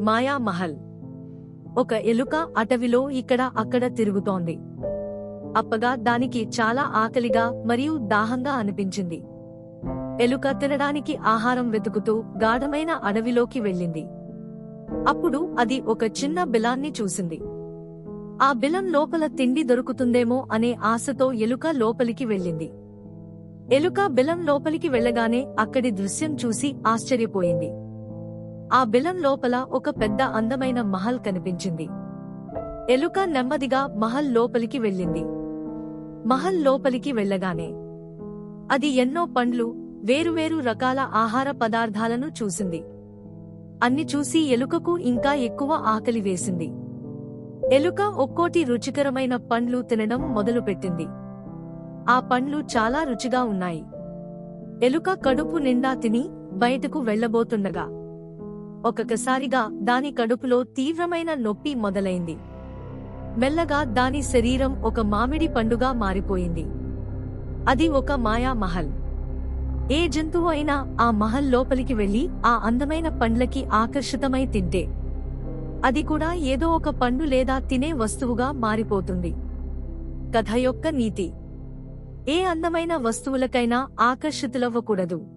మాయా మహల్ ఒక ఎలుక అటవిలో ఇక్కడ అక్కడ తిరుగుతోంది. అప్పగా దానికి చాలా ఆకలిగా మరియు దాహంగా అనిపించింది. ఎలుక తినడానికి ఆహారం వెతుకుతూ గాఢమైన అడవిలోకి వెళ్ళింది. అప్పుడు అది ఒక చిన్న బిలాన్ని చూసింది. ఆ బిలం లోపల తిండి దొరుకుతుందేమో అనే ఆశతో ఎలుక లోపలికి వెళ్ళింది. ఎలుక బిలం లోపలికి వెళ్ళగానే అక్కడి దృశ్యం చూసి ఆశ్చర్యపోయింది. ఆ బిలం లోపల ఒక పెద్ద అందమైన మహల్ కనిపించింది. ఎలుక నెమ్మదిగా మహల్ లోపలికి వెళ్ళింది. మహల్ లోపలికి వెళ్ళగానే అది ఎన్నో పండ్లు వేరువేరు రకాల ఆహార పదార్థాలను చూసింది. అన్ని చూసి ఎలుకకు ఇంకా ఎక్కువ ఆకలి వేసింది. ఎలుక ఒక్కోటి రుచికరమైన పండ్లు తినడం మొదలుపెట్టింది. ఆ పండ్లు చాలా రుచిగా ఉన్నాయి. ఎలుక కడుపు నిండా తిని బయటకు వెళ్ళబోతుండగా ఒక్కొక్కసారిగా దాని కడుపులో తీవ్రమైన నొప్పి మొదలైంది. మెల్లగా దాని శరీరం ఒక మామిడి పండుగా మారిపోయింది. అది ఒక మాయా మహల్. ఏ జంతువు అయినా ఆ మహల్ లోపలికి వెళ్ళి ఆ అందమైన పండ్లకి ఆకర్షితమై తింటే. అది కూడా ఏదో ఒక పండు లేదా తినే వస్తువుగా మారిపోతుంది. కథ యొక్క నీతి. ఏ అందమైన వస్తువులకైనా ఆకర్షితులవ్వకూడదు.